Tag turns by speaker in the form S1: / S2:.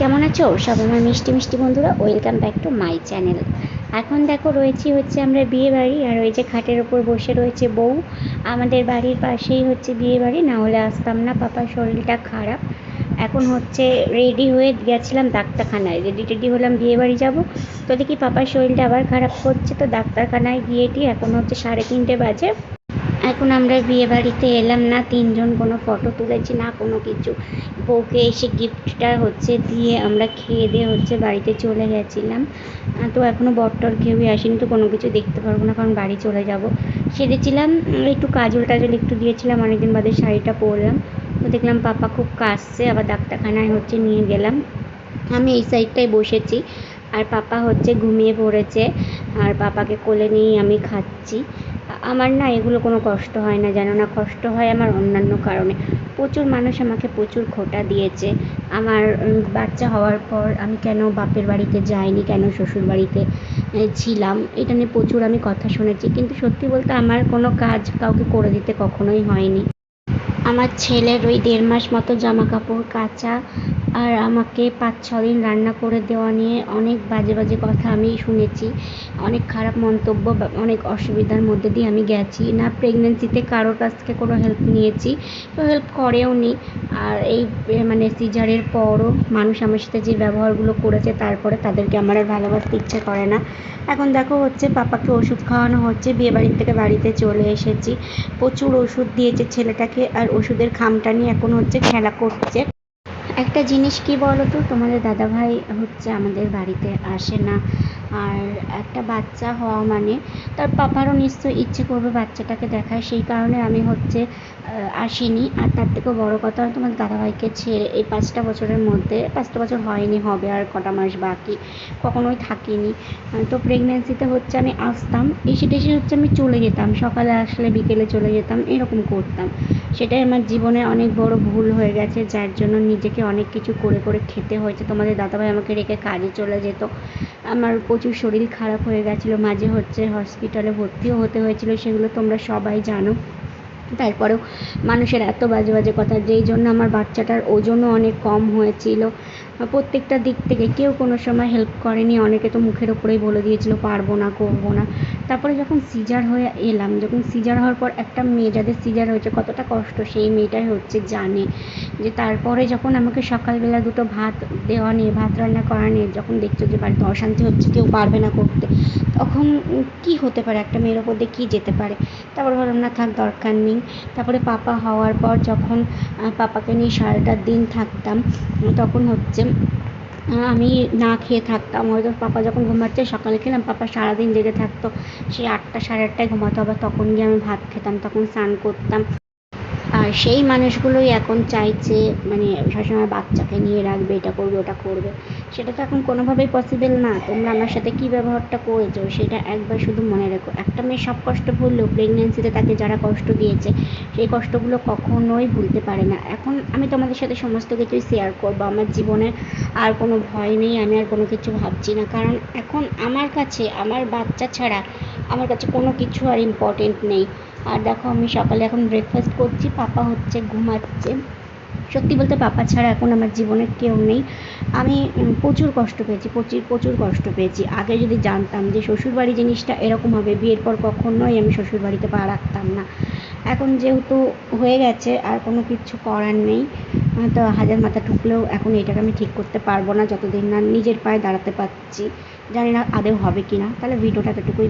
S1: কেমন আছো? সব আমার মিষ্টি মিষ্টি বন্ধুরা welcome back to my channel এখন দেখো রয়েছি হচ্ছে আমরা বিয়ে বাড়ি, আর ওই যে খাটের ওপর বসে রয়েছে বউ। আমাদের বাড়ির পাশেই হচ্ছে বিয়ে বাড়ি, না হলে আসতাম না, পাপার শরীরটা খারাপ। এখন হচ্ছে রেডি হয়ে গেছিলাম ডাক্তারখানায়। রেডি টেডি হলাম, বিয়ে বাড়ি যাব। তো দেখি পাপার শরীরটা আবার খারাপ করছে, তো ডাক্তারখানায় গিয়ে টি, এখন হচ্ছে সাড়ে তিনটে বাজে। এখন আমরা বিয়ে বাড়িতে এলাম না তিনজন কোনো ফটো তুলেছি না কোনো কিছু। বউকে এসে গিফটটা হচ্ছে দিয়ে আমরা খেয়ে দিয়ে হচ্ছে বাড়িতে চলে গেছিলাম। তো এখনও বরটর কেউই আসেনি তো কোনো কিছু দেখতে পারব না কারণ বাড়ি চলে যাব। সেরেছিলাম উম, একটু কাজল টাজল একটু দিয়েছিলাম অনেকদিন বাদে শাড়িটা পরলাম। তো দেখলাম পাপা খুব কাশছে আবার ডাক্তারখানায় হচ্ছে নিয়ে গেলাম। আমি এই সাইডটায় বসেছি আর পাপা হচ্ছে ঘুমিয়ে পড়েছে আর পাপাকে কোলে নিয়েই আমি খাচ্ছি। আমার না এগুলো কোনো কষ্ট হয় না জানো না কষ্ট হয় আমার অন্যান্য কারণে। প্রচুর মানুষ আমাকে প্রচুর খোঁটা দিয়েছে। আমার বাচ্চা হওয়ার পর আমি কেন বাপের বাড়িতে যাইনি, কেন শ্বশুর বাড়িতে ছিলাম? এটা নিয়ে প্রচুর আমি কথা শুনেছি। কিন্তু সত্যি বলতে আমার কোনো কাজ কাউকে করে দিতে কখনোই হয়নি। আমার ছেলের ওই দেড় মাস মতো জামা কাপড় কাচা আর আমাকে পাঁচ, ছ দিন রান্না করে দেওয়া নিয়ে অনেক বাজে বাজে কথা আমি শুনেছি। অনেক খারাপ মন্তব্য, বা অনেক অসুবিধার মধ্যে দিয়ে আমি গেছি। না প্রেগনেন্সিতে কারোর কাছ থেকে কোনো হেল্প নিয়েছি, তো হেল্প করেও নি। আর এই মানে সিজারের পরও মানুষ আমার সাথে যে ব্যবহারগুলো করেছে, তারপরে তাদেরকে আমার আর ভালোবাসতে ইচ্ছে করে না। এখন দেখো হচ্ছে পাপাকে ওষুধ খাওয়ানো হচ্ছে বিয়ে বাড়ির থেকে বাড়িতে চলে এসেছি। প্রচুর ওষুধ দিয়েছে ছেলেটাকে, আর ওষুধের খামটা নিয়ে এখন হচ্ছে খেলা করছে। একটা জিনিস কি বলো তো তোমাদের দাদাভাই হচ্ছে আমাদের বাড়িতে আসে না। আর একটা বাচ্চা হওয়া মানে তার পাপারও নিশ্চয়ই ইচ্ছে করবে বাচ্চাটাকে দেখায়। সেই কারণে আমি হচ্ছে আসিনি। আর তার থেকেও বড় কথা, তোমাদের দাদাভাইকে ছেড়ে এই পাঁচটা বছরের মধ্যে পাঁচটা বছর হয়নি, হবে আর কটা মাস বাকি, কখনোই থাকিনি। তো প্রেগনেন্সিতে হচ্ছে আমি আসতাম, এসে টেসে হচ্ছে আমি চলে যেতাম, সকালে আসলে বিকেলে চলে যেতাম, এরকম করতাম। সেটাই আমার জীবনে অনেক বড় ভুল হয়ে গেছে, যার জন্য নিজেকে অনেক কিছু করে করে খেতে হয়েছে। তোমাদের দাদাভাই আমাকে রেখে কাজে চলে যেত। আমার প্রচুর শরীর খারাপ হয়ে গেছিল, মাঝে হচ্ছে হসপিটালে ভর্তিও হতে হয়েছিল, সেগুলো তোমরা সবাই জানো। তারপরেও মানুষের এত বাজে বাজে কথা যেই জন্য আমার বাচ্চাটার ওজনও অনেক কম হয়েছিল। প্রত্যেকটা দিক থেকে কেউ কোনো সময় হেল্প করেনি, অনেকে তো মুখের ওপরেই বলে দিয়েছিল, পারব না, করব না। তারপরে যখন সিজার হয়ে এলাম, যখন সিজার হওয়ার পর একটা মেয়ে, যাদের সিজার হয়েছে, কতটা কষ্ট, সেই মেয়েটাই হচ্ছে জানে। যে তারপরে যখন আমাকে সকালবেলা দুটো ভাত দেওয়া নিয়ে, ভাত রান্না করা নিয়ে, যখন দেখছ যে বাড়িতে অশান্তি হচ্ছে, কেউ পারবে না করতে, তখন কি হতে পারে? একটা মেয়ের ওপর দিয়ে কী যেতে পারে? তারপর ভাবলাম, না, থাক, দরকার নেই। তারপরে পাপা হওয়ার পর যখন পাপাকে নিয়ে সারাটা দিন থাকতাম, তখন হচ্ছে আমি না খেয়ে থাকতাম। হয়তো পাপা যখন ঘুমাচ্ছে সকালে খেলাম, পাপা সারাদিন জেগে থাকতো। সেই আটটা, সাড়ে আটটায় ঘুমাতো, আবার তখন গিয়ে আমি ভাত খেতাম, তখন স্নান করতাম। আর সেই মানুষগুলোই এখন চাইছে মানে সবসময় বাচ্চাকে নিয়ে রাখবে, এটা করবে, ওটা করবে। সেটা তো এখন কোনোভাবেই পসিবল না। তোমরা আমার সাথে কী ব্যবহারটা করেছ সেটা একবার শুধু মনে রেখো। একটা মেয়ে সব কষ্ট ভুললেও প্রেগনেন্সিতে তাকে যারা কষ্ট দিয়েছে, সেই কষ্টগুলো কখনোই ভুলতে পারে না। এখন আমি তোমাদের সাথে সমস্ত কিছুই শেয়ার করব। আমার জীবনে আর কোনো ভয় নেই, আমি আর কোনো কিছু ভাবছি না। কারণ এখন আমার কাছে, আমার বাচ্চা ছাড়া আমার কাছে কোনো কিছু আর ইম্পর্টেন্ট নেই। আর দেখো আমি সকালে এখন ব্রেকফাস্ট করছি, পাপা হচ্ছে ঘুমাচ্ছে। সত্যি বলতে পাপা ছাড়া এখন আমার জীবনে কেউ নেই। আমি প্রচুর কষ্ট পেয়েছি, প্রচুর প্রচুর কষ্ট পেয়েছি। আগে যদি জানতাম যে শ্বশুরবাড়ি জিনিসটা এরকম হবে, বিয়ের পর কখনোই আমি শ্বশুরবাড়িতে পা রাখতাম না। এখন যেহেতু হয়ে গেছে, আর কোনো কিছু করার নেই তো হাজার মাথা ঠুকলেও এখন এটাকে আমি ঠিক করতে পারব না। যতদিন না নিজের পায়ে দাঁড়াতে পারছি, জানি না আদেও হবে কি না তাহলে ভিডিওটা এতটুকুই